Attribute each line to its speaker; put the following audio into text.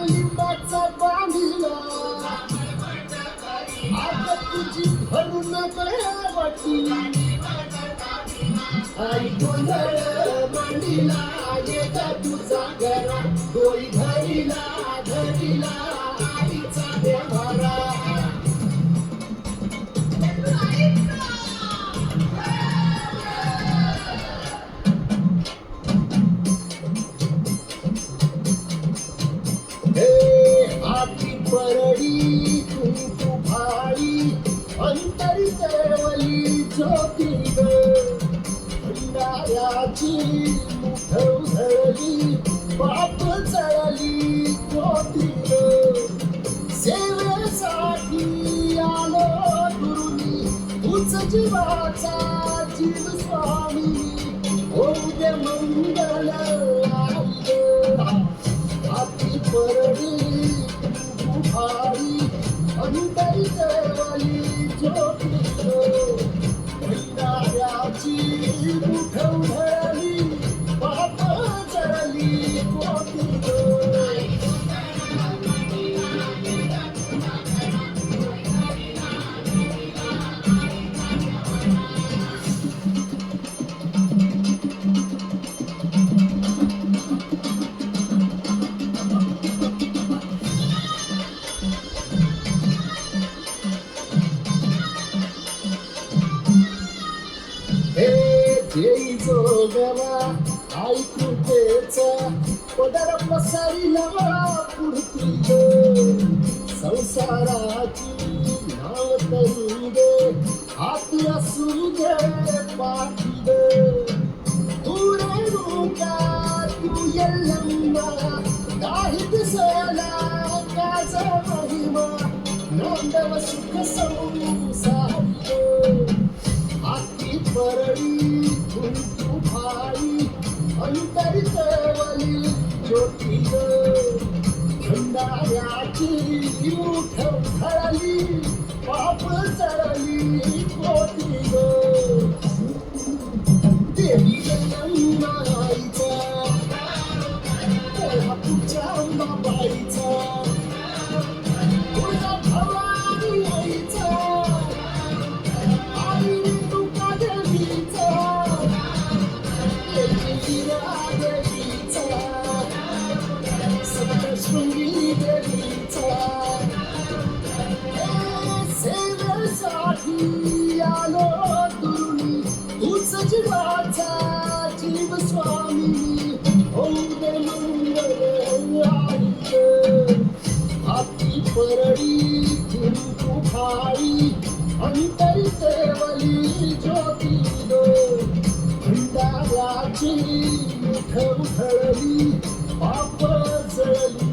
Speaker 1: लिंबाचा बांधिला आता तुझी भरून वाटी आई गोंधळ मांडीला येता तुझा घरा डोई धरीला धरीला. परडी कुंकू भाळी अंतरी केवली ज्योती ग मुठ उधळली बाप चळली ज्योती सेवेसाठी आलो गुरुनी उच जीवाचा जीव स्वामी होऊ दे मंगल आई చేయి జోగవా ఆయకు పేచ పొదరప్ప సరిలవా పుడుతుందో సంసారాచి నావతరుదే ఆత్మ సురుదే పాటిదే దూరేనుక తూ ఎల్లమ్మ దాహిత సోల కాజ మహిమ నోందవ సుఖ సంసార अंतरी केवली छोटी ग उठव खळली. आई अंतरी वली ज्योती दो. हृदयाची मुख उधळली पाप जळली